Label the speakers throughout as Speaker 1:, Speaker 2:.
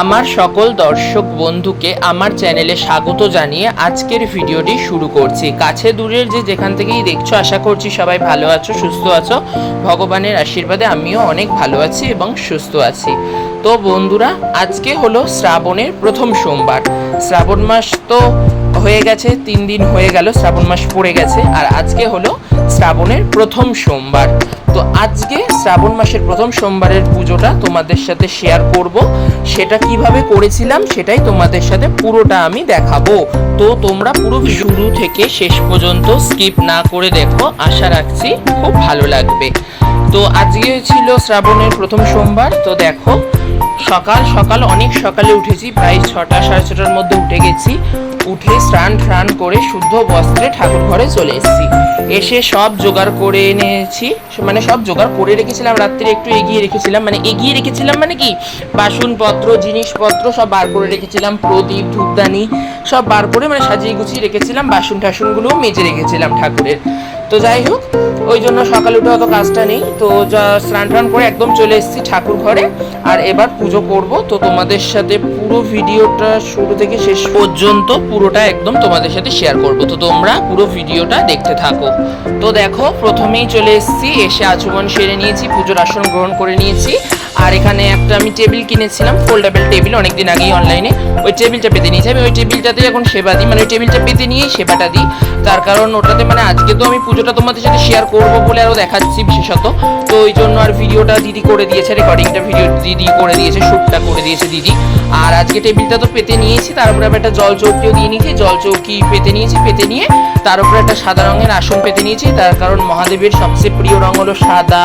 Speaker 1: আমার সকল দর্শক বন্ধুকে আমার চ্যানেলে স্বাগত জানিয়ে আজকের ভিডিওটি শুরু করছি। কাছে দূরের যে যেখান থেকেই দেখছ, আশা করছি সবাই ভালো আছো, সুস্থ আছো। ভগবানের আশীর্বাদে আমিও অনেক ভালো আছি এবং সুস্থ আছি। তো বন্ধুরা, আজকে হলো শ্রাবণের প্রথম সোমবার। শ্রাবণ মাস তো হয়ে গেছে, তিন দিন হয়ে গেল, শ্রাবণ মাস পড়ে গেছে, আর আজকে হলো শ্রাবণের প্রথম সোমবার। তো আজকে শ্রাবণ মাসের প্রথম সোমবারের পুজোটা তোমাদের সাথে শেয়ার করব। সেটা কীভাবে করেছিলাম সেটাই তোমাদের সাথে পুরোটা আমি দেখাবো। তো তোমরা পুরো শুরু থেকে শেষ পর্যন্ত স্কিপ না করে দেখো, আশা রাখছি খুব ভালো লাগবে। তো আজকে ছিল শ্রাবণের প্রথম সোমবার, তো দেখো সকাল সকাল, অনেক সকালে উঠেছি। প্রায় ছটা, সাড়ে ছটার মধ্যে উঠে গেছি। উঠে স্নান ট্রান করে শুদ্ধ বস্ত্রে ঠাকুর ঘরে চলে এসেছি। এসে সব জোগাড় করে এনেছি। মানে সব জোগাড় করে রেখেছিলাম। রাত্রে একটু এগিয়ে রেখেছিলাম। মানে এগিয়ে রেখেছিলাম মানে কি? বাসনপত্র, জিনিসপত্র সব বার করে রেখেছিলাম। প্রদীপ, ধূপদানি সব বার করে মানে সাজিয়ে গুছিয়ে রেখেছিলাম, বাসন টাসনগুলোও মেজে রেখেছিলাম ঠাকুরের। তো যাই হোক, ওই জন্য সকালে উঠে অত কাজটা নেই। তো স্নান টান করে একদম চলে এসেছি ঠাকুর ঘরে। আর এবার পুজো করব। তো তোমাদের সাথে পুরো ভিডিওটা শুরু থেকে শেষ পর্যন্ত পুরোটা একদম তোমাদের সাথে শেয়ার করব। তো তোমরা পুরো ভিডিওটা দেখতে থাকো। তো দেখো, প্রথমেই চলে এসেছি, এসে আচমন সেরে নিয়েছি, পুজোর আসন গ্রহণ করে নিয়েছি। আর এখানে একটা আমি টেবিল কিনেছিলাম ফোল্ডেবল টেবিল অনেকদিন আগেই অনলাইনে ওই টেবিলটা পেতে নিয়েছি। আমি ওই টেবিলটাতে এখন সেবা দিই। মানে ওই টেবিলটা পেতে নিয়েই সেবাটা দিই। তার কারণ ওটাতে মানে আজকে তো আমি পুজোটা তোমাদের সাথে শেয়ার করব বলে আরও দেখাচ্ছি বিশেষত। তো ওই জন্য আর ভিডিওটা দিদি করে দিয়েছে রেকর্ডিংটা ভিডিও দিদি করে দিয়েছে শ্যুটটা করে দিয়েছে দিদি। আর আজকে টেবিলটা তো পেতে নিয়েছি তারপরে আমি একটা জল চৌকিও দিয়ে নিয়েছি। জল চৌকি পেতে নিয়েছি, পেতে নিয়ে তার উপরে একটা সাদা রঙের আসন পেতে নিয়েছি। তার কারণ মহাদেবের সবচেয়ে প্রিয় রং হলো সাদা।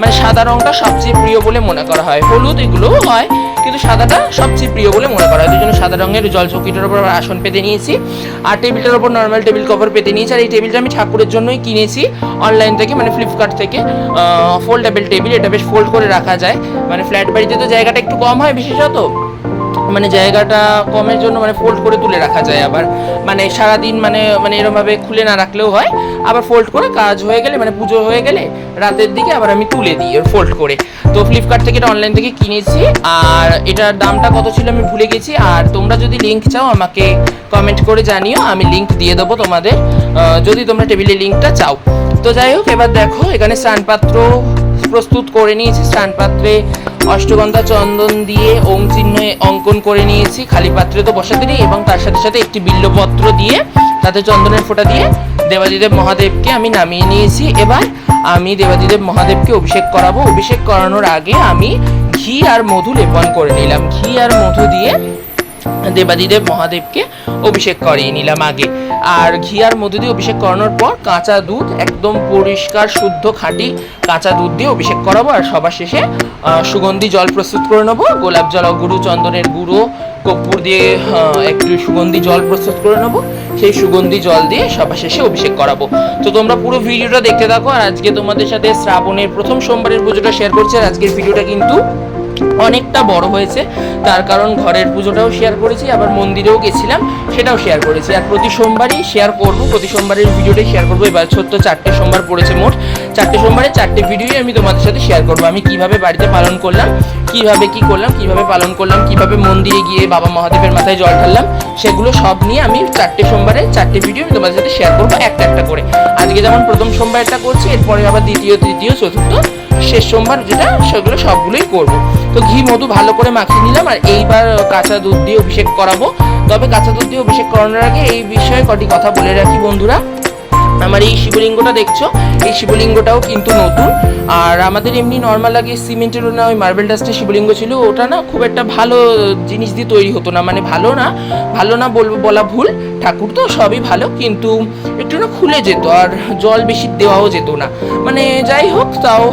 Speaker 1: মানে সাদা রংটা সবচেয়ে প্রিয় বলে মনে করা হয়। হলুদ এগুলোও হয়, কিন্তু সাদাটা সবচেয়ে প্রিয় বলে মনে করা হয়। দুজন সাদা রঙের জল চৌকিটার উপর আসন পেতে নিয়েছি। আর টেবিলটার উপর নর্মাল টেবিল কভার পেতে নিয়েছি। আর এই টেবিলটা আমি ঠাকুরের জন্যই কিনেছি অনলাইন থেকে মানে ফ্লিপকার্ট থেকে। ফোল্ডেবল টেবিল এটা বেশ ফোল্ড করে রাখা যায়। মানে ফ্ল্যাট বাড়িতে তো জায়গাটা একটু কম হয় বিশেষত। মানে জায়গাটা কমের জন্য মানে ফোল্ড করে তুলে রাখা যায় আবার। মানে সারাদিন মানে মানে এরমভাবে খুলে না রাখলেও হয়। আবার ফোল্ড করে কাজ হয়ে গেলে মানে পুজো হয়ে গেলে রাতের দিকে আবার আমি তুলে দিই ফোল্ড করে। তো ফ্লিপকার্ট থেকে এটা অনলাইন থেকে কিনেছি। আর এটার দামটা কত ছিল আমি ভুলে গেছি। আর তোমরা যদি লিঙ্ক চাও আমাকে কমেন্ট করে জানিও, আমি লিঙ্ক দিয়ে দেবো তোমাদের। যদি তোমরা টেবিলের লিঙ্কটা চাও। তো যাই হোক, এবার দেখো, এখানে স্নানপাত্র প্রস্তুত করে নিয়েছি। স্নান পাত্রে অষ্টগন্ধা চন্দন দিয়ে ওম চিহ্নে অঙ্কন করে নিয়েছি। খালি পাত্রে তো বসাতে নেই এবং তার সাথে সাথে একটি বিল্লপত্র দিয়ে, তাতে চন্দনের ফোঁটা দিয়ে দেবাদিদেব মহাদেবকে আমি নামিয়ে নিয়েছি। এবার আমি দেবাদিদেব মহাদেবকে অভিষেক করাবো। অভিষেক করানোর আগে আমি ঘি আর মধু লেপন করে নিলাম। ঘি আর মধু দিয়ে দেবাদিদেব মহাদেবকে অভিষেক করিয়ে নিলাম আগে। আর ঘি আর মধু দিয়ে অভিষেক করানোর পর কাঁচা দুধ একদম পরিষ্কার, শুদ্ধ, খাঁটি কাঁচা দুধ দিয়ে অভিষেক করাবো আর সবার শেষে সুগন্ধি জল প্রস্তুত করে নেব। গোলাপ জল গুঁড়ো চন্দনের গুঁড়ো, কর্পূর দিয়ে একটু সুগন্ধি জল প্রস্তুত করে নেব। সেই সুগন্ধি জল দিয়ে সবার শেষে অভিষেক করাবো। তো তোমরা পুরো ভিডিওটা দেখতে থাকো আর আজকে তোমাদের সাথে শ্রাবণের প্রথম সোমবারের পুজোটা শেয়ার করছি আর আজকের ভিডিওটা কিন্তু অনেকটা বড় হয়েছে। তার কারণ ঘরের পুজোটাও শেয়ার করেছি, আবার মন্দিরেও গেছিলাম, সেটাও শেয়ার করেছি। আর প্রতি সোমবারই শেয়ার করব, প্রতি সোমবারের ভিডিওটাই শেয়ার করব। এবার ছোট্ট চারটে সোমবার পড়েছে মোট। চারটে সোমবারে চারটে ভিডিওই আমি তোমাদের সাথে শেয়ার করব। আমি কীভাবে বাড়িতে পালন করলাম, কীভাবে কি করলাম, কীভাবে পালন করলাম, কীভাবে মন্দিরে গিয়ে বাবা মহাদেবের মাথায় জল ঢাললাম, সেগুলো সব নিয়ে আমি চারটে সোমবারে চারটে ভিডিও আমি তোমাদের সাথে শেয়ার করব একটা একটা করে। আজকে যেমন প্রথম সোমবারটা করছি, এরপরে আবার দ্বিতীয়, তৃতীয়, চতুর্থ শেষ সোমবার যেটা, সেগুলো সবগুলোই করব। তো ঘি, মধু ভালো করে মাখিয়ে নিলাম, আর এইবার কাঁচা দুধ দিয়ে অভিষেক করাবো। তবে কাঁচা দুধ দিয়ে অভিষেক করানোর আগে এই বিষয়ে কটি কথা বলে রাখি বন্ধুরা। আমার এই শিবলিঙ্গটা দেখছ? এই শিবলিঙ্গটাও কিন্তু নতুন। আর আমাদের এমনি নর্মাল আগে সিমেন্টের না ওই মার্বেল ডাস্টের শিবলিঙ্গ ছিল, ওটা না খুব একটা ভালো জিনিস দিয়ে তৈরি হতো না। মানে ভালো না ভালো না বলব বলা ভুল, ঠাকুর তো সবই ভালো, কিন্তু একটু না খুলে যেত আর জল বেশি দেওয়াও যেত না। মানে যাই হোক, তাও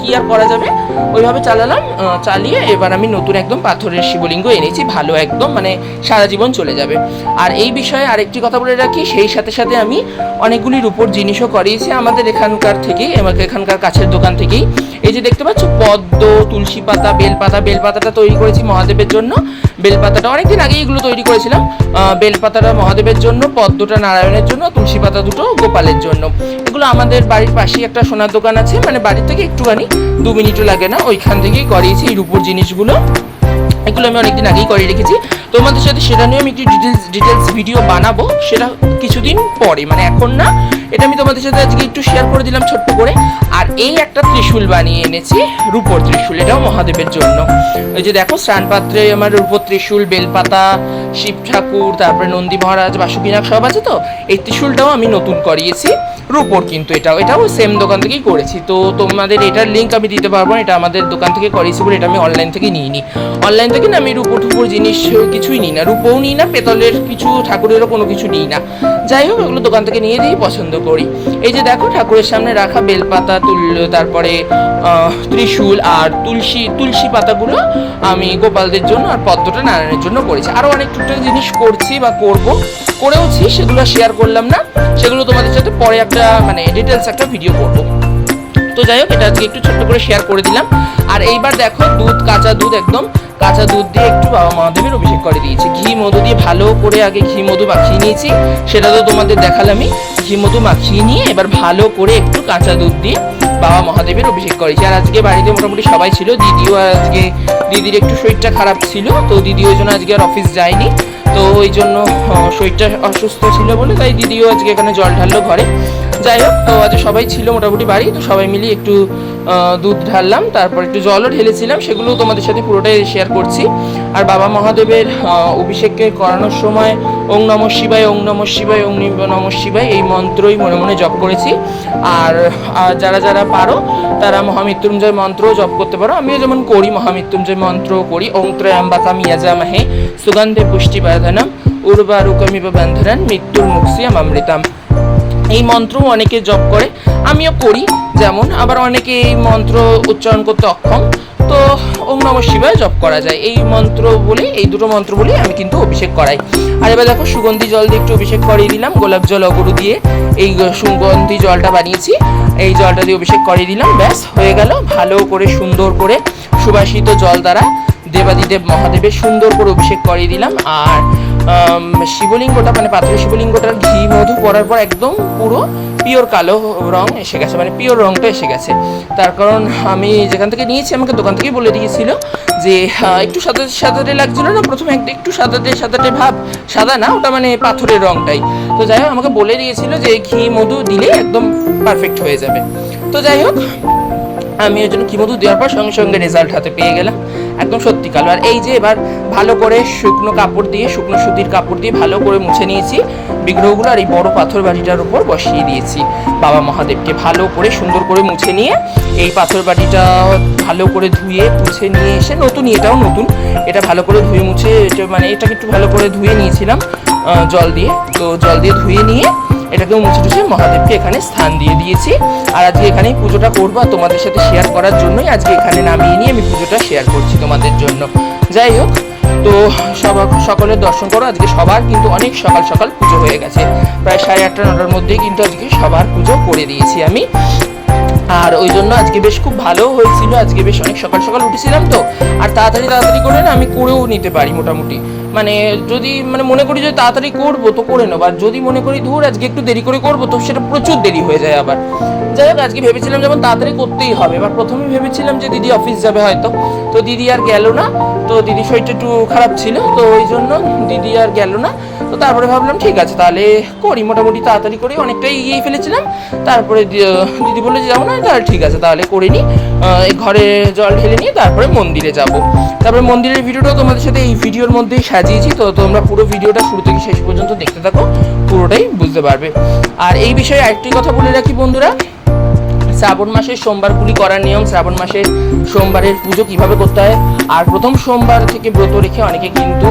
Speaker 1: কি আর করা যাবে? ওইভাবে চালালাম চালিয়ে এবার আমি নতুন একদম পাথরের শিবলিঙ্গ এনেছি, ভালো একদম মানে সারা জীবন চলে যাবে। আর এই বিষয়ে আরেকটি কথা বলে রাখি, সেই সাথে সাথে আমি অনেকগুলি রূপোর জিনিসও করিয়েছি আমাদের এখানকার থেকেই আমাকে এখানকার কাছের দোকান থেকেই। এই যে দেখতে পাচ্ছ, পদ্ম, তুলসী পাতা, বেলপাতা, বেলপাতাটা তৈরি করেছি মহাদেবের জন্য। বেলপাতাটা অনেকদিন আগে এগুলো তৈরি করেছিলাম। বেলপাতাটা মহাদেবের জন্য, পদ্মটা নারায়ণের জন্য, তুলসী পাতা দুটো গোপালের জন্য। এগুলো আমাদের বাড়ির পাশেই একটা সোনার দোকান আছে মানে বাড়ির থেকে একটুখানি, দু মিনিটও লাগে না, ওইখান থেকেই করিয়েছি এই রূপোর জিনিসগুলো। এগুলো আমি অনেকদিন আগেই করে রেখেছি। তোমাদের সাথে সেটা নিয়ে আমি একটি ডিটেলস ডিটেলস ভিডিও বানাবো। সেটা কিছুদিন পরে মানে এখন না, এটা আমি তোমাদের সাথে আজকে একটু শেয়ার করে দিলাম ছোট্ট করে। আর এই একটা ত্রিশূল বানিয়ে এনেছি, রূপোর ত্রিশূল, এটাও মহাদেবের জন্য। ওই যে দেখো, স্নান পাত্রে আমার রূপোর ত্রিশূল, বেলপাতা, শিব ঠাকুর, তারপরে নন্দী মহারাজ বাসুকিনাক সব আছে তো? এই ত্রিশূলটাও আমি নতুন করিয়েছি, রূপোর কিন্তু এটাও এটাও সেম দোকান থেকেই করেছি। তো তোমাদের এটার লিঙ্ক আমি দিতে পারব না, এটা আমাদের দোকান থেকে করিয়েছি বলে এটা আমি অনলাইন থেকে নিই নি অনলাইন থেকে না আমি রূপো টুপোর জিনিস কিছুই নিই না, রূপোও নিই না, পেতলের কিছু, ঠাকুরেরও কোনো কিছু নিই না। যাই হোক, এগুলো দোকান থেকে নিয়ে দিয়ে পছন্দ করি। এই যে দেখো, ঠাকুরের সামনে রাখা বেলপাতা তুল তারপরে ত্রিশূল আর তুলসী তুলসী পাতাগুলো আমি গোপালদের জন্য আর পদ্মটা নারায়ণের জন্য করেছি। আরও অনেক টুকটাক জিনিস করছি বা করব, করেওছি, সেগুলো শেয়ার করলাম না। সেগুলো তোমাদের সাথে পরে একটা মানে ডিটেলস একটা ভিডিও করব। তো যাই হোক, এটা একটু ছোট্ট করে শেয়ার করে দিলাম। আর এইবার দেখো, দুধ, কাঁচা দুধ একদম। কাঁচা দুধ দিয়ে একটু বাবা মহাদেবের অভিষেক করে দিয়েছি। ঘি, মধু দিয়ে ভালো করে আগে ঘি, মধু মাখিয়ে নিয়েছি। সেটা তো তোমাদের দেখালামই। ঘি, মধু মাখিয়ে নিয়ে এবার ভালো করে একটু কাঁচা দুধ দিয়ে বাবা মহাদেবের অভিষেক করেছি। আর আজকে বাড়িতে মোটামুটি সবাই ছিল। দিদিও আজকে, দিদির একটু শরীরটা খারাপ ছিল, তো দিদি ওই জন্য আজকে আর অফিস যায়নি। তো ওই জন্য শরীরটা অসুস্থ ছিল বলে তাই দিদিও আজকে এখানে জল ঢাললো ঘরে। যাই হোক, তো আজ সবাই ছিল মোটামুটি বাড়ি, তো সবাই মিলে একটু দুধ ঢাললাম, তারপর একটু জলও ঢেলেছিলাম, সেগুলোও তোমাদের সাথে পুরোটাই শেয়ার করছি। আর বাবা মহাদেবের অভিষেককে করানোর সময়, ওং নম শিবায়, ওং নম শিবায়, ওং নম শিবায়, এই মন্ত্রই মনে মনে জপ করেছি। আর যারা যারা পারো, তারা মহামৃত্যুঞ্জয় মন্ত্রও জপ করতে পারো। আমিও যেমন করি মহামৃত্যুঞ্জয় মন্ত্র করি। ওং ত্রয়াম্বাকা মিয়াজামাহে সুগন্ধে পুষ্টি পুষ্টিবর্ধনম উর্বারুকমিব বন্ধনান মৃত্যুর মুক্সিয়াম অমৃতাম। এই মন্ত্রও অনেকে জপ করে, আমিও করি। যেমন আবার অনেকে এই মন্ত্র উচ্চারণ করতে অক্ষম। তো ওম নম শিবায় জপ করা যায়। এই মন্ত্র বলে, এই দুটো মন্ত্র বলে আমি কিন্তু অভিষেক করাই। আর এবার দেখো, সুগন্ধি জল দিয়ে একটু অভিষেক করিয়ে দিলাম। গোলাপ জল, অগরু দিয়ে এই সুগন্ধি জলটা বানিয়েছি। এই জলটা দিয়ে অভিষেক করিয়ে দিলাম। ব্যাস, হয়ে গেল। ভালো করে, সুন্দর করে সুবাসিত জল দ্বারা দেবাদিদেব মহাদেবের সুন্দর করে অভিষেক করিয়ে দিলাম। আর শিবলিঙ্গটা মানে পাথরের শিবলিঙ্গটার ঘি, মধু পড়ার পর একদম পুরো পিওর কালো রং এসে গেছে মানে পিওর রংটা এসে গেছে। তার কারণ আমি যেখান থেকে নিয়েছি, আমাকে দোকান থেকেই বলে দিয়েছিল যে একটু সাদা, সাদাটে লাগছিল না, প্রথমে একটা একটু সাদাটে সাদাটে ভাব, সাদা না, ওটা মানে পাথরের রংটাই। তো যাই হোক, আমাকে বলে দিয়েছিল যে ঘি, মধু দিলে একদম পারফেক্ট হয়ে যাবে। তো যাই হোক আমি ওই জন্য কিমধু দেওয়ার পর সঙ্গে সঙ্গে রেজাল্ট হাতে পেয়ে গেলাম। একদম সত্যিকাল আর এই যে এবার ভালো করে শুকনো কাপড় দিয়ে, শুকনো সুতির কাপড় দিয়ে ভালো করে মুছে নিয়েছি বিগ্রহগুলো আর এই বড় পাথর বাটিটার উপর বসিয়ে দিয়েছি। বাবা মহাদেবকে ভালো করে সুন্দর করে মুছে নিয়ে এই পাথর বাটিটা ভালো করে ধুয়ে, মুছে নিয়ে এসে নতুন, এটাও নতুন। এটা ভালো করে ধুয়ে মুছে, এটা মানে এটাকে একটু ভালো করে ধুয়ে নিয়েছিলাম জল দিয়ে। তো জল দিয়ে ধুয়ে নিয়ে এটাকেও মুছে টুছে মহাদেবকে এখানে স্থান দিয়ে দিয়েছি। আর আজকে এখানেই পুজোটা করব আর তোমাদের সাথে শেয়ার করার জন্যই আজকে এখানে নামিয়ে নিয়ে আমি পুজোটা শেয়ার করছি তোমাদের জন্য। যাই হোক, তো সবার সকলের দর্শন করো, আজকে সবার কিন্তু অনেক সকাল সকাল পুজো হয়ে গেছে। প্রায় সাড়ে আটটা, নটার মধ্যেই কিন্তু আজকে সবার পুজো করে দিয়েছি আমি। আর ওই জন্য আজকে বেশ খুব ভালো হয়েছিল। আজকে বেশ অনেক সকাল সকাল উঠেছিলাম তো, আর তাড়াতাড়ি তাড়াতাড়ি করে না আমি করেও নিতে পারি মোটামুটি। মানে যদি মানে মনে করি যে তাড়াতাড়ি করব তো করে নেব, আর যদি মনে করি ধর আজকে একটু দেরি করে করব তো সেটা প্রচুর দেরি হয়ে যায় আবার। যাই হোক, আজকে ভেবেছিলাম যেমন তাড়াতাড়ি করতেই হবে। এবার প্রথমে ভেবেছিলাম যে দিদি অফিস যাবে হয়তো। তো দিদি আর গেল না। তো দিদি শরীরটা একটু খারাপ ছিল, তো ওই জন্য দিদি আর গেল না। তো তারপরে ভাবলাম, ঠিক আছে, তাহলে করি, মোটামুটি তাড়াতাড়ি করে। অনেকটাই এগিয়ে ফেলেছিলাম। তারপরে দিদি বলল যে যাব না, তাহলে ঠিক আছে, তাহলে করে নিই এই ঘরে জল ঢেলে নিয়ে তারপরে মন্দিরে যাব। তারপরে মন্দিরের ভিডিওটাও তোমাদের সাথে এই ভিডিওর মধ্যেই সাজিয়েছি, তো তোমরা পুরো ভিডিওটা শুরু থেকে শেষ পর্যন্ত দেখতে থাকো, পুরোটাই বুঝতে পারবে। আর এই বিষয়ে আরেকটি কথা বলে রাখি বন্ধুরা শ্রাবণ মাসের সোমবারগুলি করার নিয়ম, শ্রাবণ মাসের সোমবারের পুজো কীভাবে করতে হয়? আর প্রথম সোমবার থেকে ব্রত রেখে অনেকে কিন্তু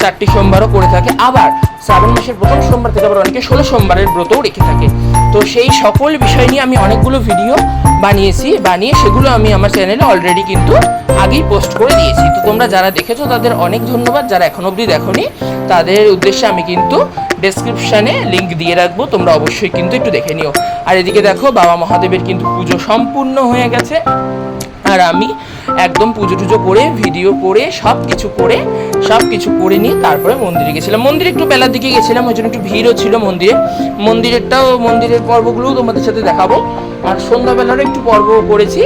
Speaker 1: চারটি সোমবারও করে থাকে। আবার শ্রাবণ মাসের প্রথম সোমবার থেকে আবার অনেকে ষোলো সোমবারের ব্রতও রেখে থাকে। তো সেই সকল বিষয় নিয়ে আমি অনেকগুলো ভিডিও বানিয়েছি, বানিয়ে সেগুলো আমি আমার চ্যানেলে অলরেডি কিন্তু আগেই পোস্ট করে দিয়েছি। তো তোমরা যারা দেখেছ, তাদের অনেক ধন্যবাদ। যারা এখন অবধি দেখোনি, তাদের উদ্দেশ্যে আমি কিন্তু ডেসক্রিপশানে লিঙ্ক দিয়ে রাখব। তোমরা অবশ্যই কিন্তু একটু দেখে নিও। আর এদিকে দেখো, বাবা মহাদেবের কিন্তু পুজো সম্পূর্ণ হয়ে গেছে। আর আমি একদম পুজো টুজো করে ভিডিও করে সব কিছু করে সব কিছু করে নিয়ে তারপরে মন্দিরে গেছিলাম। মন্দিরে একটু বেলার দিকে গেছিলাম, ওই জন্য একটু ভিড়ও ছিল মন্দিরে। মন্দিরেরটাও, মন্দিরের পর্বগুলোও তোমাদের সাথে দেখাবো। আর সন্ধ্যাবেলারও একটু পর্ব করেছি।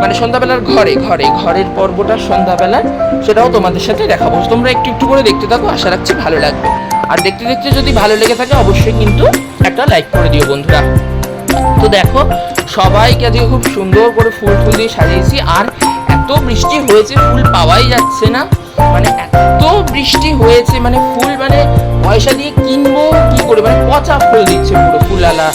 Speaker 1: মানে সন্ধ্যাবেলার ঘরে ঘরে, ঘরের পর্বটা সন্ধ্যাবেলার, সেটাও তোমাদের সাথে দেখাবো। তোমরা একটু একটু করে দেখতে থাকো, আশা রাখছি ভালো লাগবে। আর দেখতে দেখতে যদি ভালো লেগে থাকে, অবশ্যই কিন্তু একটা লাইক করে দিও বন্ধুরা। তো দেখো সবাইকে আজকে খুব সুন্দর করে ফুল ফুল দিয়ে সাজিয়েছি। আর এত বৃষ্টি হয়েছে, ফুল পাওয়াই যাচ্ছে না। মানে এত বৃষ্টি হয়েছে মানে ফুল মানে পয়সা দিয়ে কিনবো কি করে? মানে পচা ফুল দিচ্ছে পুরো ফুলালা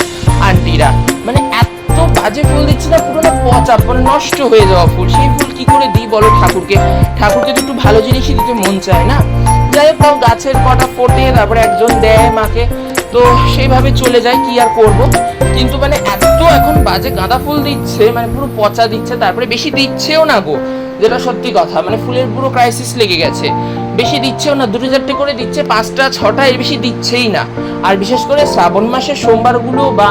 Speaker 1: আন্টিরা। মানে এত বাজে ফুল দিচ্ছে না, পুরো না পচা মানে নষ্ট হয়ে যাওয়া ফুল। সেই ফুল কি করে দিই বলো ঠাকুরকে? ঠাকুরকে তো একটু ভালো জিনিসই দিতে মন চায় না? যাই হোক গাছের কটা ফোটে, তারপরে একজন দেয় মাকে। তো সেইভাবে চলে যায়, কি আর করব? কিন্তু মানে এত এখন বাজে গাঁদা ফুল দিচ্ছে মানে পুরো পচা দিচ্ছে, তারপরে বেশি দিচ্ছেও না গো। যেটা সত্যি কথা মানে ফুলের পুরো ক্রাইসিস লেগে গেছে। বেশি দিচ্ছেও না, দুটো চারটে করে দিচ্ছে, পাঁচটা, ছটা, এর বেশি দিচ্ছেই না। আর বিশেষ করে শ্রাবণ মাসের সোমবারগুলো বা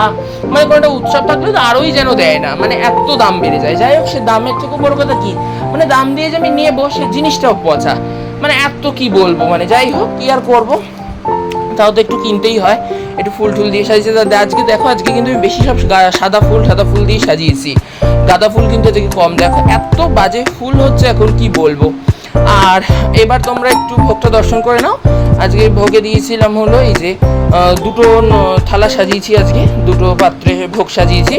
Speaker 1: মানে কোনো একটা উৎসব থাকলে তো আরোই যেন দেয় না মানে এত দাম বেড়ে যায়। যাই হোক, সে দামের থেকে বড় কথা কি মানে দাম দিয়ে যে আমি নেব সে জিনিসটাও পচা। মানে এত কি বলব মানে যাই হোক, কি আর করব? তাও তো একটু কিনতেই হয়। একটু ফুল টুল দিয়ে সাজিয়েছি। তা আজকে দেখো, আজকে কিন্তু আমি বেশি সব সাদা ফুল সাদা ফুল দিয়ে সাজিয়েছি। গাঁদা ফুল কিন্তু কম দেখো। এত বাজে ফুল হচ্ছে এখন কি বলব? আর এবার তোমরা একটু ভোগটা দর্শন করে নাও। আজকে ভোগে দিয়েছিলাম হলো এই যে দুটো থালা সাজিয়েছি আজকে, দুটো পাত্রে ভোগ সাজিয়েছি।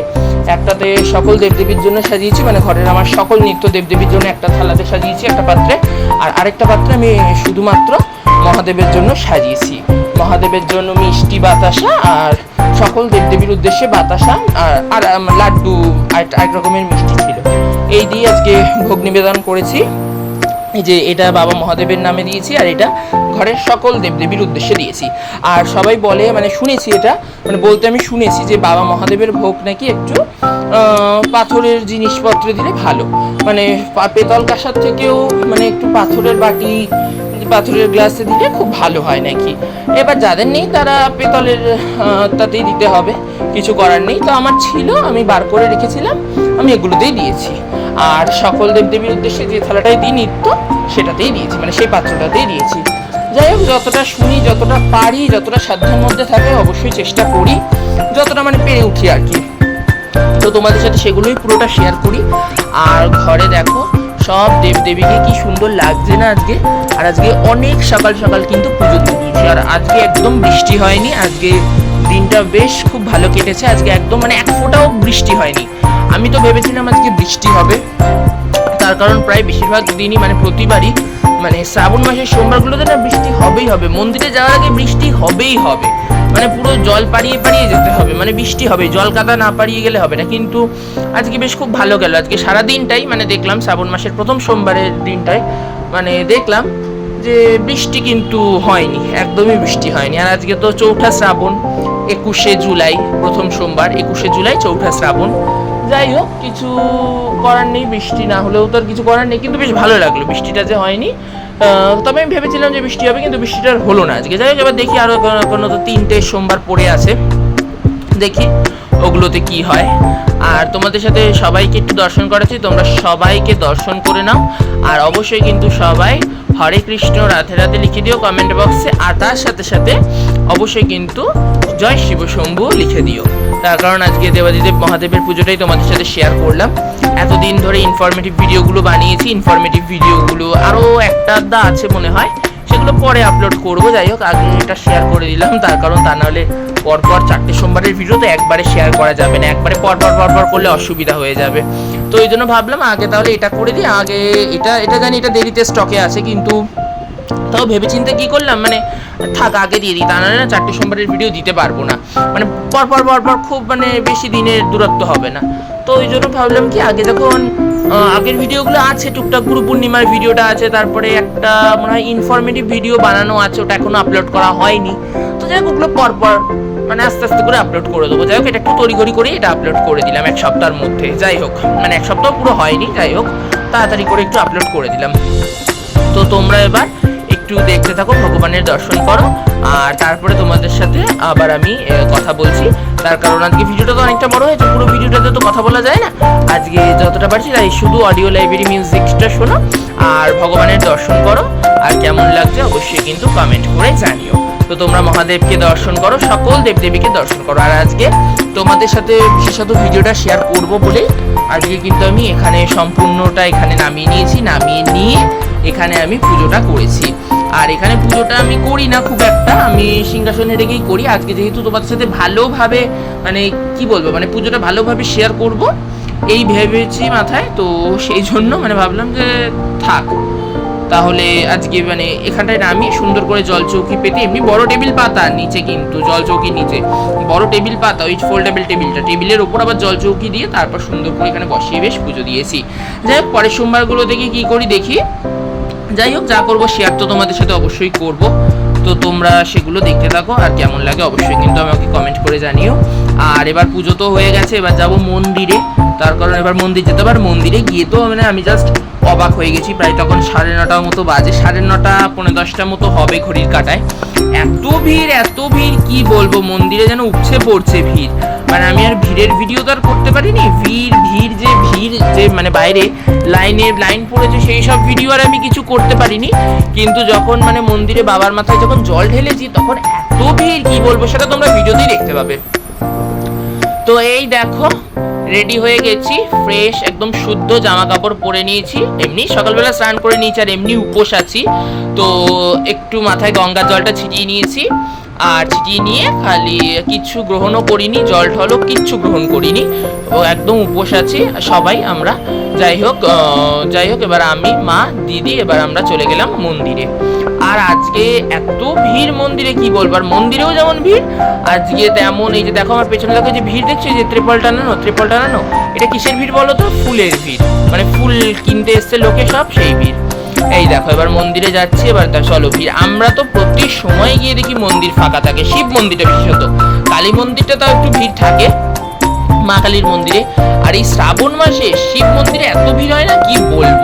Speaker 1: একটাতে সকল দেবদেবীর জন্য সাজিয়েছি মানে ঘরের আমার সকল নিত্য দেবদেবীর জন্য একটা থালাতে সাজিয়েছি, একটা পাত্রে। আর আরেকটা পাত্রে আমি শুধুমাত্র মহাদেবের জন্য সাজিয়েছি। মহাদেবের জন্য মিষ্টি বাতাসা আর সকল দেবদেবীর উদ্দেশ্যে বাতাসা আর লাড্ডু, আর এক রকমের মিষ্টি ছিল। এই দিয়ে আজকে ভোগ নিবেদন করেছি। এই যে এটা বাবা মহাদেবের নামে দিয়েছি আর এটা ঘরের সকল দেবদেবীর উদ্দেশ্যে দিয়েছি। আর সবাই বলে মানে শুনেছি এটা মানে বলতে আমি শুনেছি যে বাবা মহাদেবের ভোগ নাকি একটু পাথরের জিনিসপত্র দিলে ভালো। মানে পেতল কাঁসার থেকেও মানে একটু পাথরের বাটি, পাথরের গ্লাসে দিলে খুব ভালো হয় নাকি। এবার যাদের নেই তারা পেতলের তাতেই দিতে হবে। কিছু করার নেই। তো আমার ছিল, আমি বার করে রেখেছিলাম, আমি এগুলোতেই দিয়েছি। আর সকল দেবদেবীর উদ্দেশ্যে যে থালাটাই দিই, নিত্য, সেটাতেই দিয়েছি মানে সেই পাত্রটাতেই দিয়েছি। যাই হোক, যতটা শুনি, যতটা পারি, যতটা সাধ্যের মধ্যে থাকে, অবশ্যই চেষ্টা করি, যতটা মানে পেরে উঠি আর কি। তো তোমাদের সাথে সেগুলোই পুরোটা শেয়ার করি। আর ঘরে দেখো, সব দেবদেবীকে কি সুন্দর লাগছে না আজকে? আর আজকে অনেক সকাল সকাল কিন্তু পুজো দিয়ে দিয়েছি। আর আজকে একদম বৃষ্টি হয়নি, আজকে দিনটা বেশ খুব ভালো কেটেছে। আজকে একদম মানে এক ফোঁটাও বৃষ্টি হয়নি। আমি তো ভেবেছিলাম আজকে বৃষ্টি হবে। তার কারণ প্রায় বেশিরভাগ দিনই মানে প্রতিবারই মানে শ্রাবণ মাসের সোমবারগুলোতে না বৃষ্টি হবেই হবে। মন্দিরে যাওয়ার আগে বৃষ্টি হবেই হবে। মানে পুরো জল পাড়িয়ে পাড়িয়ে যেতে হবে। মানে বৃষ্টি হবে, জল কাদা না পাড়িয়ে গেলে হবে না। কিন্তু আজকে বেশ খুব ভালো গেল। আজকে সারা দিনটাই মানে দেখলাম শ্রাবণ মাসের প্রথম সোমবারের দিনটায় মানে দেখলাম যে বৃষ্টি কিন্তু হয়নি, একদমই বৃষ্টি হয়নি। আর আজকে তো চৌঠা শ্রাবণ, একুশে জুলাই প্রথম সোমবার, একুশে জুলাই চৌঠা শ্রাবণ। যাই হোক, কিছু করার নেই, বৃষ্টি না হলেও তো আর কিছু করার নেই, কিন্তু বেশ ভালো লাগল, বৃষ্টিটা যে হয়নি। তবে আমি ভেবেছিলাম যে বৃষ্টি হবে, কিন্তু বৃষ্টিটা হলো না আজকে। যাই হোক, এবার দেখি আরও কোনো- তো তিনটে সোমবার পড়ে আছে। দেখি ওগুলোতে কি হয়। আর তোমাদের সাথে সবাইকে একটু দর্শন করাচ্ছি, তোমরা সবাইকে দর্শন করে নাও। আর অবশ্যই কিন্তু সবাই হরে কৃষ্ণ, রাধে রাধে লিখে দিও কমেন্ট বক্সে। আর তার সাথে সাথে অবশ্যই কিন্তু জয় শিব শম্ভু লিখে দিও। তার কারণ আজকে দেবাদিদেব মহাদেবের পুজোটাই তোমাদের সাথে শেয়ার করলাম। এতদিন ধরে ইনফরমেটিভ ভিডিওগুলো বানিয়েছি ইনফরমেটিভ ভিডিওগুলো আরও একটা আধটা আছে মনে হয়, সেগুলো পরে আপলোড করব। যাই হোক, আগে এটা শেয়ার করে দিলাম, তার কারণ তা নাহলে পরপর চারটে সোমবারের ভিডিও তো একবারে শেয়ার করা যাবে না, একবারে পরপর পরপর করলে অসুবিধা হয়ে যাবে। তো এই জন্য ভাবলাম আগে তাহলে এটা করে দিই, আগে এটা এটা জানি এটা দেরিতে স্টকে আছে, কিন্তু তাও ভেবেচিন্তে কি করলাম? মানে থাক, আগে দিয়ে দিই। তা না চারটে সোমবারের ভিডিও দিতে পারব না। মানে পরপর পরপর খুব মানে বেশি দিনের দূরত্ব হবে না। তো ওই জন্য ভাবলাম কি, আগে যখন আগের ভিডিওগুলো আছে, টুকটাক গুরু পূর্ণিমার ভিডিওটা আছে, তারপরে একটা মনে হয় ইনফরমেটিভ ভিডিও বানানো আছে, ওটা এখনও আপলোড করা হয়নি। তো যাই হোক, ওগুলো পরপর মানে আস্তে আস্তে করে আপলোড করে দেবো। যাই হোক, এটা একটু তড়িঘড়ি করে এটা আপলোড করে দিলাম এক সপ্তাহের মধ্যে। যাই হোক মানে এক সপ্তাহ পুরো হয়নি, যাই হোক, তাড়াতাড়ি করে একটু আপলোড করে দিলাম। তো তোমরা এবার একটু দেখতে থাকো, ভগবানের দর্শন করো। আর তারপরে তোমাদের সাথে আবার আমি কথা বলছি। তার কারণ আজকে ভিডিওটা তো অনেকটা বড় হয়েছে, পুরো ভিডিওটাতে তো কথা বলা যায় না। আজকে যতটা পারছি, তাই শুধু অডিও লাইব্রেরি মিউজিকটা শোনো, আর ভগবানের দর্শন করো। আর কেমন লাগছে অবশ্যই কিন্তু কমেন্ট করে জানিও। তো তোমরা মহাদেবকে দর্শন করো, সকল দেবদেবীকে দর্শন করো। আর আজকে তোমাদের সাথে বিশেষত ভিডিওটা শেয়ার করব বলে, আজকে কিন্তু আমি এখানে সম্পূর্ণটা এখানে নামিয়ে নিয়েছি। নামিয়ে নিয়ে এখানে আমি পুজোটা করেছি। আর এখানে পুজোটা আমি করি না, খুব একটা। আমি সিংহাসনে রেখেই করি। আজকে যেহেতু তোমাদের সাথে ভালোভাবে মানে কি বলব মানে পুজোটা ভালোভাবে শেয়ার করব, এই ভেবেছি মাথায়। তো সেই জন্য মানে ভাবলাম যে থাক। তাহলে আজকে মানে এখানটায় নামিয়ে সুন্দর করে জল চৌকি পেতে এমনি বড় টেবিল পাতা নিচে কিন্তু, জল চৌকি নিচে। বড় টেবিল পাতা, ওই ফোল্ডেবল টেবিলটা। টেবিলের ওপর আবার জল চৌকি দিয়ে তারপর সুন্দর করে এখানে বসিয়ে বেশ পুজো দিয়েছি। যাই হোক, পরের সোমবারগুলো দেখি কি করি দেখি। যাই হোক, যা করব শেয়ার তো তোমাদের সাথে অবশ্যই করব। তো তোমরা সেগুলো দেখতে থাকো, আর কেমন লাগে অবশ্যই কিন্তু আমাকে কমেন্ট করে জানিও। আর এবার পুজো তো হয়ে গেছে, এবার যাব মন্দিরে। তার কারণ এবার মন্দির যেতে পার মন্দিরে গিয়ে তো মানে আমি জাস্ট অবাক হয়ে গেছি, প্রায় তখন সাড়ে নটার মতো বাজে। সাড়ে নটা, পৌনে দশটার মতো হবে ঘড়ির কাটায়। এত ভিড় এত ভিড়, কি বলব, মন্দিরে যেন উপচে পড়ছে ভিড়। মানে আমি আর ভিড়ের ভিডিও তো আর করতে পারিনি। ভিড় ভিড় যে ভিড় যে মানে বাইরে লাইনে, লাইন পড়েছে সেই সব ভিডিও আর আমি কিছু করতে পারিনি। কিন্তু যখন মানে মন্দিরে বাবার মাথায় যখন জল ঢেলেছি, তখন এত ভিড়, কি বলব, সেটা তোমরা ভিডিওতেই দেখতে পাবে। তো এই দেখো রেডি হয়ে গেছি ফ্রেশ একদম শুদ্ধ জামা কাপড় পরে নিয়েছি। এমনি সকালবেলা স্নান করে নিয়েছি আর এমনি উপোস আছি। তো একটু মাথায় গঙ্গার জলটা ছিটিয়ে নিয়েছি। আর ছিটিয়ে নিয়ে খালি কিচ্ছু গ্রহণও করিনি, জল ঠলও কিচ্ছু গ্রহণ করিনি। ও একদম উপোস আছি, সবাই আমরা। যাই হোক যাই হোক, এবার আমি, মা, দিদি, এবার আমরা চলে গেলাম মন্দিরে। আর আজকে এত ভিড় মন্দিরে, কি বলব? আর মন্দিরেও যেমন ভিড়, আজকে তেমন এই যে দেখো আমার পেছনে দেখো যে ভিড় দেখছ যে ত্রিপল টানানো ত্রিপল টানানো, এটা কিসের ভিড় বলো তো? ফুলের ভিড়। মানে ফুল কিনতে এসছে লোকে সব, সেই ভিড়। এই দেখো, এবার মন্দিরে যাচ্ছি, এবার তা চলো ভিড় আমরা তো প্রতি সময় গিয়ে দেখি মন্দির ফাঁকা থাকে। শিব মন্দিরটা বিশেষত। কালী মন্দিরটা তাও একটু ভিড় থাকে, মা কালীর মন্দিরে। আর এই শ্রাবণ মাসে শিব মন্দিরে এত ভিড় হয় না, কি বলব?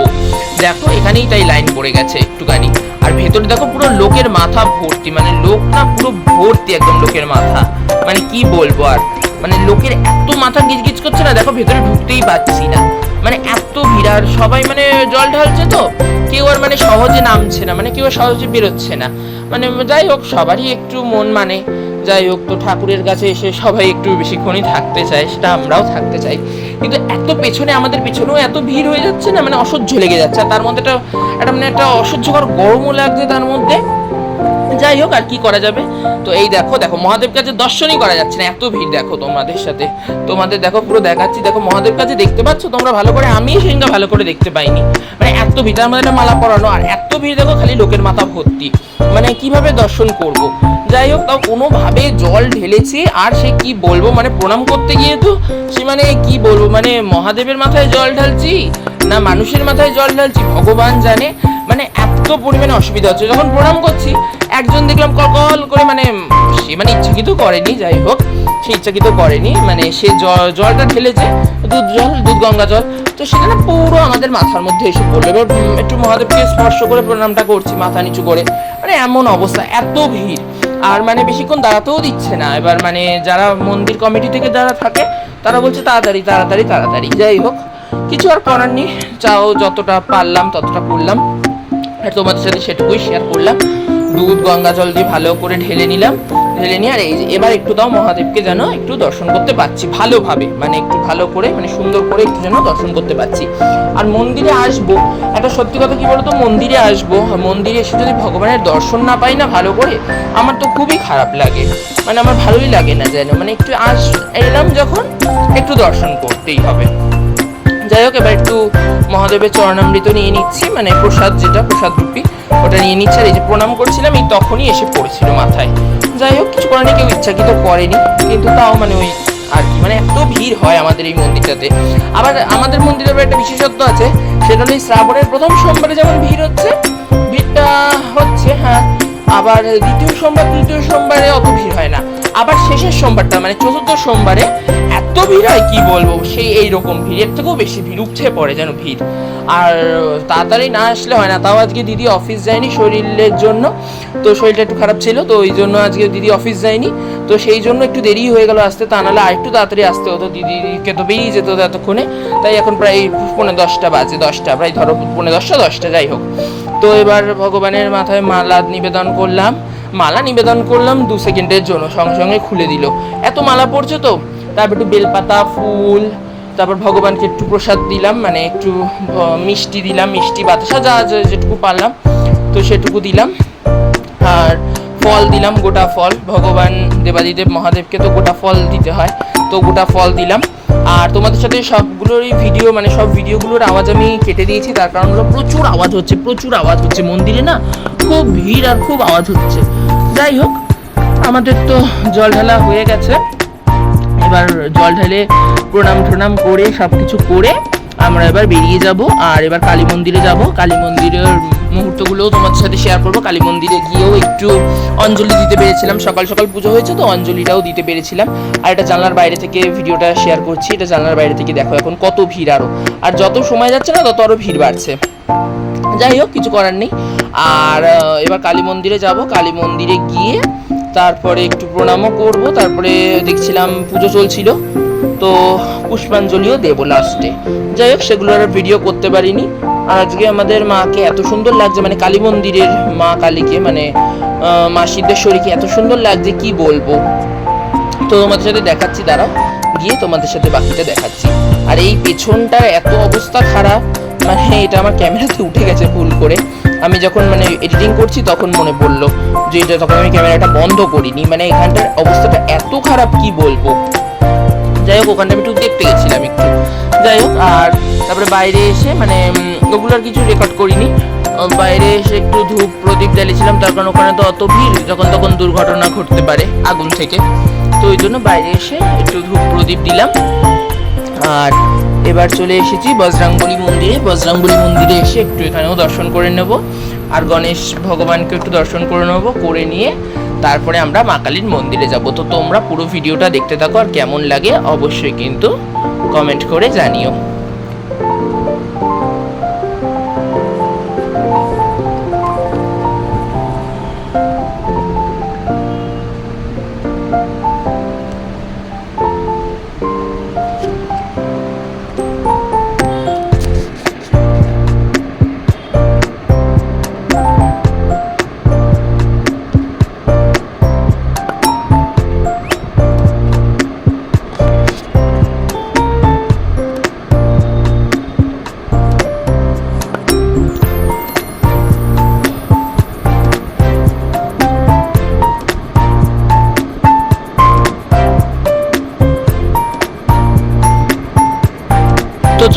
Speaker 1: দেখো, এখানেই তাই লাইন পড়ে গেছে একটুখানি। আর ভেতরে দেখো, পুরো লোকের মাথা ভর্তি মানে লোক না পুরো ভর্তি একদম লোকের মাথা। মানে কি বলব আর? মানে লোকের এত মাথা গিজগিজ করছে না, দেখো, ভেতরে ঢুকতেই পাচ্ছি না। মানে এত ভিড়, আর সবাই মানে জল ঢালছে তো, কেউ আর মানে সহজে নামছে না মানে কেউ আর সহজে বেরোচ্ছে না। মানে যাই হোক, সবারই একটু মন মানে যাই হোক তো ঠাকুরের কাছে এসে সবাই একটু বেশিক্ষণই থাকতে চায়, সেটা আমরাও থাকতে চাই। কিন্তু এত পেছনে, আমাদের পেছনেও এত ভিড় হয়ে যাচ্ছে না মানে অসহ্য লেগে যাচ্ছে, আর তার মধ্যে একটা একটা মানে একটা অসহ্যকর গরমও লাগছে তার মধ্যে। যাই হোক, আর কি করা যাবে? তো এই দেখো দেখো মহাদেব কাছে দর্শনই করা যাচ্ছে না। এত ভিড় দেখো তোমাদের সাথে। তোমাদের দেখো, পুরো দেখাচ্ছি। দেখো মহাদেব কাছে দেখতে পাচ্ছ তোমরা? ভালো করে আমি সেদিনকে ভালো করে দেখতে পাইনি। মানে এত ভিড়, তার মধ্যে একটা মালা পরানো। আর এত ভিড় দেখো, খালি লোকের মাথা ভর্তি। মানে কীভাবে দর্শন করব? যাই হোক, তাও কোনোভাবে জল ঢেলেছি। আর সে কি বলব? মানে প্রণাম করতে গিয়ে তো সে মানে কি বলব? মানে মহাদেবের মাথায় জল ঢালছি না মানুষের মাথায় জল ঢালছি? ভগবান জানে। মানে এত পরিমাণে অসুবিধা হচ্ছে। যখন প্রণাম করছি, একজন দেখলাম কল করে মানে সে মানে ইচ্ছাকৃত করেনি, যাই হোক, সে ইচ্ছাকৃত করেনি মানে সে জলটা ঢেলেছে, দুধ জল, দুধ গঙ্গা জল, তো সেটা না পুরো আমাদের মাথার মধ্যে এসে পড়ল। এবার একটু মহাদেবকে স্পর্শ করে প্রণামটা করছি, মাথা নিচু করে। মানে এমন অবস্থা, এত ভিড়। আর মানে বেশিক্ষণ দাঁড়াতেও দিচ্ছে না। এবার মানে যারা মন্দির কমিটি থেকে যারা থাকে, তারা বলছে তাড়াতাড়ি তাড়াতাড়ি তাড়াতাড়ি। যাই হোক, কিছু আর করার নেই। চাও যতটা পারলাম, ততটা করলাম। আর তোমাদের সাথে সেটুকুই শেয়ার করলাম। দুধ, গঙ্গা জল দিয়ে ভালো করে ঢেলে নিলাম। ঢেলে নিয়ে আর এই এবার একটু দাও মহাদেবকে যেন একটু দর্শন করতে পারছি, ভালোভাবে মানে একটু ভালো করে মানে সুন্দর করে একটু যেন দর্শন করতে পারছি। আর মন্দিরে আসব, একটা সত্যি কথা কি বলতো? মন্দিরে আসব মন্দিরে এসে যদি ভগবানের দর্শন না পাই না ভালো করে, আমার তো খুবই খারাপ লাগে। মানে আমার ভালোই লাগে না যেন মানে একটু আস, এলাম যখন, একটু দর্শন করতেই হবে। যাই হোক, এবার একটু মহাদেবের চরণামৃত নিয়ে নিচ্ছি মানে প্রসাদ যেটা, প্রসাদ রূপী, ওটা নিয়ে নিচ্ছে। আর এই যে প্রণাম করছিলাম, এই তখনই এসে পড়েছিল মাথায়। যাই হোক, কিছু করেনি কেউ ইচ্ছাকৃত করেনি, কিন্তু তাও মানে ওই আর কি মানে এত ভিড় হয় আমাদের এই মন্দিরটাতে। আবার আমাদের মন্দিরের আবার একটা বিশেষত্ব আছে, সেটা হলো শ্রাবণের প্রথম সোমবারে যেমন ভিড় হচ্ছে, ভিড়টা হচ্ছে হ্যাঁ আবার দ্বিতীয় সোমবার, তৃতীয় সোমবারে অত ভিড় হয় না। আবার শেষের সোমবারটা মানে চতুর্থ সোমবারে এত ভিড় হয়, কি বলব? সেই এইরকম ভিড়, এর থেকেও বেশি ভিড় উঠছে পড়ে যেন ভিড়। আর তাড়াতাড়ি না আসলে হয় না, তাও আজকে দিদি অফিস যায়নি শরীরের জন্য, তো শরীরটা একটু খারাপ ছিল, তো ওই জন্য আজকে দিদি অফিস যায়নি, তো সেই জন্য একটু দেরি হয়ে গেল আসতে, তা নাহলে আর একটু তাড়াতাড়ি আসতে হতো, দিদিকে তো বেরিয়ে যেত এতক্ষণে, তাই এখন প্রায় পৌনে দশটা বাজে, দশটা, প্রায় ধরো পৌনে দশটা দশটা, যাই হোক। তো এবার ভগবানের মাথায় মালা নিবেদন করলাম মালা নিবেদন করলাম, দু সেকেন্ডের জন্য সঙ্গে সঙ্গে খুলে দিল। এত মালা পড়ছে তো? তারপর একটু বেলপাতা, ফুল, তারপর ভগবানকে একটু প্রসাদ দিলাম মানে একটু মিষ্টি দিলাম, মিষ্টি, বাতাসা যা যেটুকু পারলাম, তো সেটুকু দিলাম। আর ফল দিলাম, গোটা ফল। ভগবান দেবাদিদেব মহাদেবকে তো গোটা ফল দিতে হয়, তো গোটা ফল দিলাম। আর তোমাদের সাথে সবগুলোরই ভিডিও মানে সব ভিডিওগুলোর আওয়াজ আমি কেটে দিয়েছি, তার কারণ হলো প্রচুর আওয়াজ হচ্ছে, প্রচুর আওয়াজ হচ্ছে মন্দিরে না? খুব ভিড় আর খুব আওয়াজ হচ্ছে। যাই হোক, আমাদের তো জল ঢালা হয়ে গেছে। এবার জল ঢালে প্রণাম টনাম করে সব কিছু করে আমরা এবার বেরিয়ে যাব আর এবার কালী মন্দিরে যাব। কালী মন্দিরের মুহূর্তগুলোও তোমার সাথে শেয়ার করব। কালী মন্দিরে গিয়েও একটু অঞ্জলি দিতে পেরেছিলাম। সকাল সকাল পুজো হয়েছে তো অঞ্জলিটাও দিতে পেরেছিলাম। আর এটা জানলার বাইরে থেকে ভিডিওটা শেয়ার করছি। এটা জানলার বাইরে থেকে দেখো এখন কত ভিড় আরও আর যত সময় যাচ্ছে না, তত আরও ভিড় বাড়ছে। যাই হোক, কিছু করার নেই। আর এবার কালী মন্দিরে যাব। কালী মন্দিরে গিয়ে তারপরে একটু প্রণামও করব। তারপরে দেখছিলাম পুজো চলছিল। তো পুষ্পাঞ্জলিও দেবো লাস্টে যাই হোক, সেগুলো আর ভিডিও করতে পারিনি। আজকে আমাদের মাকে এত সুন্দর লাগছে মানে কালী মন্দিরের মা কালীকে মানে মা সিদ্ধেশ্বরীকে এত সুন্দর লাগছে, কি বলব? তো তোমাদের সাথে দেখাচ্ছি, দাঁড়াও। গিয়ে তোমাদের সাথে বাকিটা দেখাচ্ছি। আর এই পেছনটার এত অবস্থা খারাপ। মানে হ্যাঁ এটা আমার ক্যামেরাতে উঠে গেছে ভুল করে। আমি যখন মানে এডিটিং করছি, তখন মনে পড়ল যে এটা তখন আমি ক্যামেরাটা বন্ধ করিনি। মানে এখানটার অবস্থাটা এত খারাপ, কি বলব? যাই হোক, ওখানটা আমি একটু দেখতে গেছিলাম একটু। যাই হোক, আর তারপরে বাইরে এসে মানে ওগুলো কিছু রেকর্ড করিনি। বাইরে এসে একটু ধূপ প্রদীপ জ্বালিয়েছিলাম, তার কারণ ওখানে তো অত ভিড়, যখন তখন দুর্ঘটনা ঘটতে পারে আগুন থেকে। তো ওই জন্য বাইরে এসে একটু ধূপ প্রদীপ দিলাম। আর এবার চলে এসেছি বজরাঙ্গলি মন্দিরে। বজরাঙ্গলি মন্দিরে এসে একটু এখানেও দর্শন করে নেব। আর গণেশ ভগবানকে একটু দর্শন করে নেব, করে নিয়ে তারপরে আমরা মা কালীর মন্দিরে যাব। তো তোমরা পুরো ভিডিওটা দেখতে থাকো আর কেমন লাগে অবশ্যই কিন্তু কমেন্ট করে জানিও।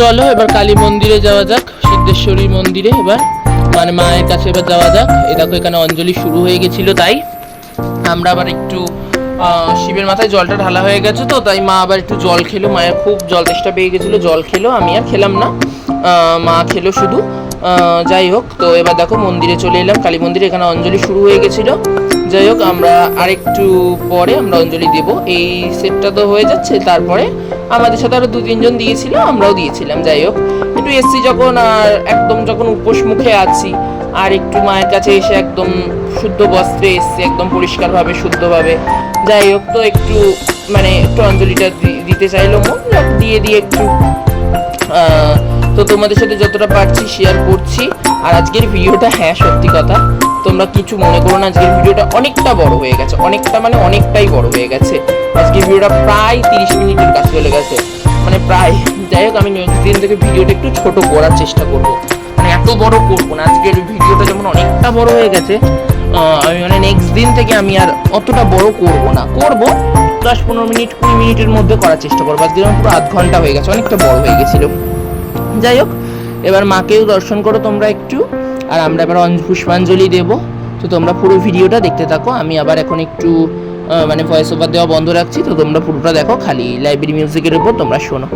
Speaker 1: চলো, এবার কালী মন্দিরে যাওয়া যাক, সিদ্ধেশ্বরী মন্দিরে এবার। মানে মায়ের কাছে এবার যাওয়া যাক। এ দেখো, এখানে অঞ্জলি শুরু হয়ে গেছিল, তাই। আমরা আবার একটু শিবের মাথায় জলটা ঢালা হয়ে গেছে তো, তাই মা আবার একটু জল খেলো। মায়ের খুব জল তেষ্টা পেয়ে গেছিল, জল খেলো, আমি আর খেলাম না। মা খেলো শুধু। যাই হোক, তো এবার দেখো মন্দিরে চলে এলাম। কালী মন্দিরে এখানে অঞ্জলি শুরু হয়ে গেছিল। যাই হোক, আমরা আরেকটু পরে আমরা অঞ্জলি দেব। এই সেটটা তো হয়ে যাচ্ছে, তারপরে আমাদের সাথে আরও দু তিনজন দিয়েছিল, আমরাও দিয়েছিলাম। যাই হোক, একটু এসছি যখন আর একদম যখন উপোস মুখে আছি, আর একটু মায়ের কাছে এসে একদম শুদ্ধ বস্ত্রে এসছি, একদম পরিষ্কারভাবে, শুদ্ধভাবে। যাই হোক, তো একটু মানে একটু অঞ্জলিটা দিতে চাইলো মন দিয়ে দিয়ে একটু তো তোমাদের সাথে যতটা পারছি শেয়ার করছি। আর আজকের ভিডিওটা হ্যাঁ সত্যি কথা। তোমরা কিছু মনে করো না, আজকের ভিডিওটা অনেকটা বড় হয়ে গেছে, অনেকটা মানে অনেকটাই বড় হয়ে গেছে। আজকের ভিডিওটা প্রায় তিরিশ মিনিটের কাছে চলে গেছে। মানে প্রায়, যাই হোক, আমি নেক্সট দিন থেকে ভিডিওটা একটু ছোট করার চেষ্টা করব। মানে এত বড় করব না, আজকের ভিডিওটা যেমন অনেকটা বড় হয়ে গেছে আমি মানে নেক্সট দিন থেকে আমি আর অতটা বড় করব না। করব, দশ পনেরো মিনিট, কুড়ি মিনিটের মধ্যে করার চেষ্টা করব। আজকে যেমন পুরো আধ ঘণ্টা হয়ে গেছে, অনেকটা বড় হয়ে গেছিল। যাই হোক, এবার মাকেও দর্শন করো তোমরা একটু। আর আমরা এবার পুষ্পাঞ্জলি দেবো। তো তোমরা পুরো ভিডিওটা দেখতে থাকো। আমি আবার এখন একটু মানে ভয়েস ওভার দেওয়া বন্ধ রাখছি। তো তোমরা পুরোটা দেখো খালি। লাইব্রেরি মিউজিকের উপর তোমরা শোনো।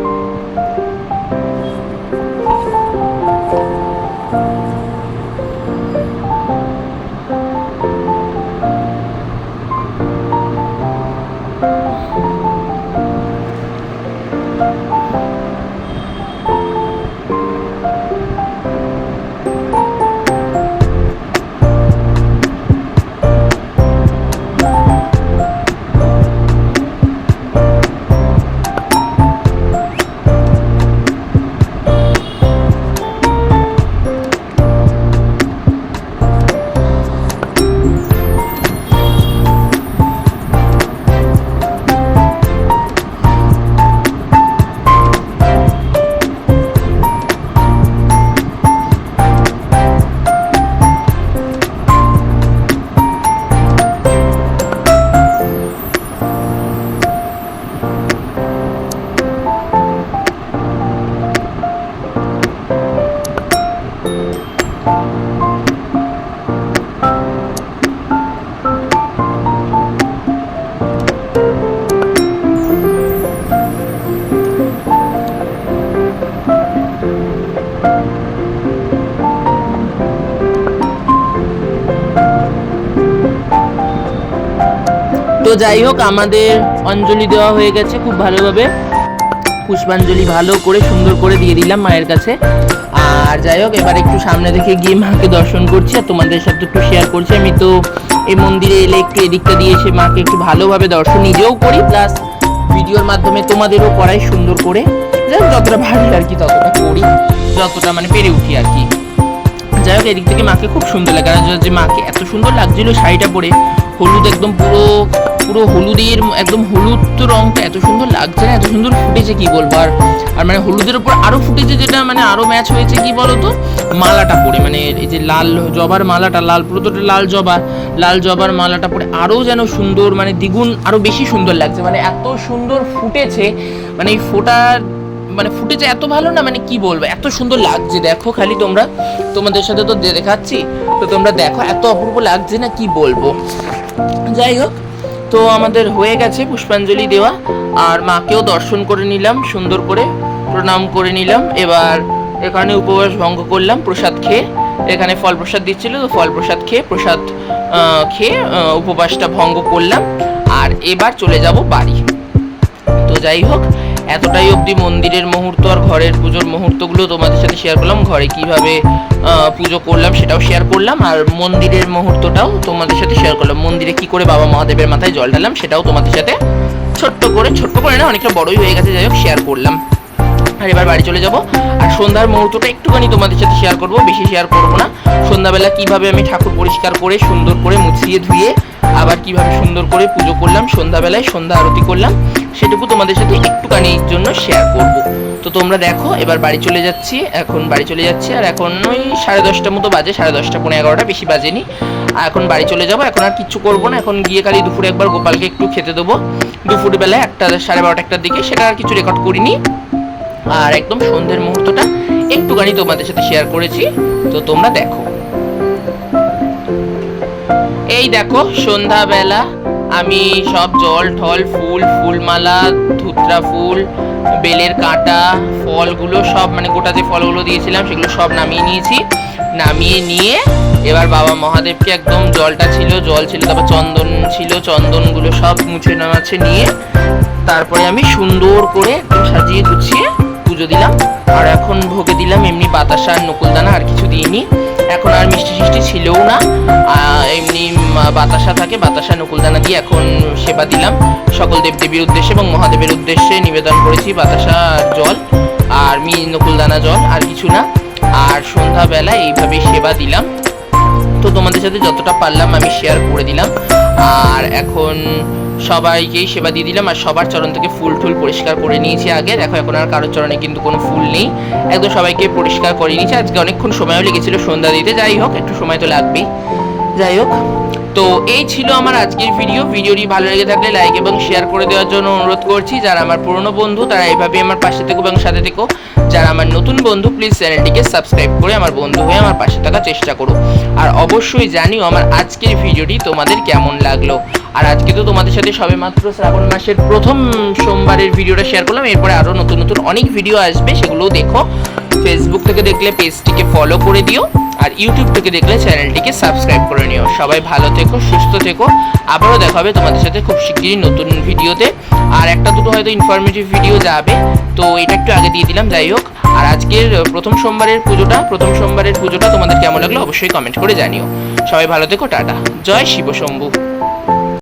Speaker 1: যাই হোক, আমাদের অঞ্জলি দেওয়া হয়ে গেছে খুব ভালোভাবে। পুষ্পাঞ্জলি ভালো করে, সুন্দর করে দিয়ে দিলাম মায়ের কাছে। আর যাই হোক, এবার একটু সামনে দেখে গিয়ে মাকে দর্শন করছি আর তোমাদের সাথে একটু শেয়ার করছি। আমি তো এই মন্দিরে এলে একটু এদিকটা দিয়ে এসে মাকে একটু ভালোভাবে দর্শন নিজেও করি প্লাস ভিডিওর মাধ্যমে তোমাদেরও করাই সুন্দর করে। যতটা ভালো আর কি ততটা করি, যতটা মানে পেরে উঠি আর কি। যাই হোক, এদিক থেকে মাকে খুব সুন্দর লাগে। আর যে মাকে এত সুন্দর লাগছিল শাড়িটা পরে, হলুদ একদম পুরো পুরো হলুদের একদম হলুদ রংটা এত সুন্দর লাগছে না, এত সুন্দর ফুটেছে কি বলব আর আর মানে হলুদের উপর আরও ফুটেছে যেটা মানে আরও ম্যাচ হয়েছে কি বলতো? মালাটা পরে মানে এই যে লাল জবার মালাটা, লাল পুরো লাল জবা, লাল জবার মালাটা পরে আরও যেন সুন্দর মানে দ্বিগুণ আরও বেশি সুন্দর লাগছে মানে এত সুন্দর ফুটেছে মানে এই ফোটার মানে ফুটেছে এত ভালো না মানে কি বলব, এত সুন্দর লাগছে, দেখো খালি তোমরা, তোমাদের সাথে তো দেখাচ্ছি, তো তোমরা দেখো, এত অপূর্ব লাগছে না কি বলব। যাই হোক তো আমাদের হয়ে গেছে পুষ্পাঞ্জলি দেওয়া। আর মাকেও দর্শন করে নিলাম, সুন্দর করে প্রণাম করে নিলাম। এবার এখানে উপবাস ভঙ্গ করলাম, প্রসাদ খেয়ে। এখানে ফল প্রসাদ দিচ্ছিল, তো ফল প্রসাদ খেয়ে প্রসাদ খেয়ে উপবাসটা ভঙ্গ করলাম। আর এবার চলে যাব বাড়ি। তো যাই হোক এতটাই অবধি মন্দিরের মুহূর্ত আর ঘরের পুজোর মুহূর্তগুলো তোমাদের সাথে শেয়ার করলাম। ঘরে কীভাবে পুজো করলাম সেটাও শেয়ার করলাম। আর মন্দিরের মুহূর্তটাও তোমাদের সাথে শেয়ার করলাম। মন্দিরে কি করে বাবা মহাদেবের মাথায় জল ঢালাম সেটাও তোমাদের সাথে ছোট্ট করে ছোট্ট করে না, অনেকটা বড়ই হয়ে গেছে, যাই হোক শেয়ার করলাম। আর এবার বাড়ি চলে যাব। আর সন্ধ্যার মুহূর্তটা একটুখানি তোমাদের সাথে শেয়ার করব, বেশি শেয়ার করব না। সন্ধ্যাবেলা কীভাবে আমি ঠাকুর পরিষ্কার করে, সুন্দর করে মুছিয়ে ধুয়ে আবার কীভাবে সুন্দর করে পুজো করলাম, সন্ধ্যাবেলায় সন্ধ্যা আরতি করলাম, সেটুকু তোমাদের সাথে একটুখানির জন্য শেয়ার করব। তো তোমরা দেখো, এবার বাড়ি চলে যাচ্ছি, এখন বাড়ি চলে যাচ্ছি, আর এখন ওই সাড়ে দশটার মতো বাজে, সাড়ে দশটা পনেরো এগারোটা, বেশি বাজেনি। আর এখন বাড়ি চলে যাব, এখন আর কিচ্ছু করব না, এখন গিয়ে খালি দুপুরে একবার গোপালকে একটু খেতে দেবো। দুপুরবেলায় একটা, সাড়ে বারোটা একটার দিকে, সেটা আর কিছু রেকর্ড করিনি। আর একদম সন্ধ্যের মুহূর্তটা একটুখানি তোমাদের সাথে শেয়ার করেছি। তো তোমরা দেখো। এই দেখো, সন্ধ্যাবেলা আমি সব জল ঠল ফুল, ফুলমালা, ধুতরা ফুল, বেলের কাঁটা, ফলগুলো সব মানে গোটা যে ফলগুলো দিয়েছিলাম সেগুলো সব নামিয়ে নিয়েছি। নামিয়ে নিয়ে এবার বাবা মহাদেবকে একদম জলটা ছিল, জল ছিল, তারপর চন্দন ছিল, চন্দনগুলো সব মুছে নামাচ্ছে নিয়ে তারপরে আমি সুন্দর করে একদম সাজিয়ে গুছিয়ে পুজো দিলাম। আর এখন ভোগে দিলাম এমনি বাতাসা আর নকুলদানা আর কিছু দিইনি। এখন আর মিষ্টি সিষ্টি ছিলও না। এমনি বাতাসা থাকে, বাতাসা নকুলদানা দিয়ে এখন সেবা দিলাম। সকল দেবদেবীর উদ্দেশ্যে এবং মহাদেবের উদ্দেশ্যে নিবেদন করেছি বাতাসা জল আর মি, নকুলদানা জল, আর কিছু না। আর সন্ধ্যাবেলা এইভাবে সেবা দিলাম। তো তোমাদের সাথে যতটা পারলাম আমি শেয়ার করে দিলাম। আর এখন সবাইকেই সেবা দিয়ে দিলাম আর সবার চরণ থেকে ফুল টুল পরিষ্কার করে নিয়েছি আগে। দেখো, এখন আর কারোর চরণে কিন্তু কোনো ফুল নেই। একদম সবাইকে পরিষ্কার করে নিয়েছি। আজকে অনেকক্ষণ সময়ও লেগেছিল সন্ধ্যা দিতে। যাই হোক, একটু সময় তো লাগবেই। যাই হোক, তো এই ছিল আমার আজকের ভিডিও ভিডিওটি ভালো লেগে থাকলে লাইক এবং শেয়ার করে দেওয়ার জন্য অনুরোধ করছি। যারা আমার পুরনো বন্ধু, তারা এইভাবে আমার পাশে থেকো এবং সাথে থেকো। যারা আমার নতুন বন্ধু প্লিজ চ্যানেলটিকে সাবস্ক্রাইব করে আমার বন্ধু হয়ে আমার পাশে থাকার চেষ্টা করো। আর অবশ্যই জানিও আমার আজকের ভিডিওটি তোমাদের কেমন লাগল। আর আজকে তো তোমাদের সাথে সবে মাত্র শ্রাবণ মাসের প্রথম সোমবারের ভিডিওটা শেয়ার করলাম। এরপরে আরও নতুন নতুন অনেক ভিডিও আসবে, সেগুলোও দেখো। ফেসবুক থেকে দেখলে পেজটিকে ফলো করে দিও আর ইউটিউব থেকে দেখলে চ্যানেলটিকে সাবস্ক্রাইব করে নিও। সবাই ভালো থেকো, সুস্থ থেকো। আবারও দেখা হবে তোমাদের সাথে খুব শিগগিরই নতুন ভিডিওতে। আর একটা দুটো হয়তো ইনফরমেটিভ ভিডিও যাবে, তো এটা একটু আগে দিয়ে দিলাম, যাই হোক। আর আজকের প্রথম সোমবারের পুজোটা, প্রথম সোমবারের পুজোটা তোমাদের কেমন লাগল অবশ্যই কমেন্ট করে জানিও। সবাই ভালো থেকো, টাটা। জয় শিব শম্ভু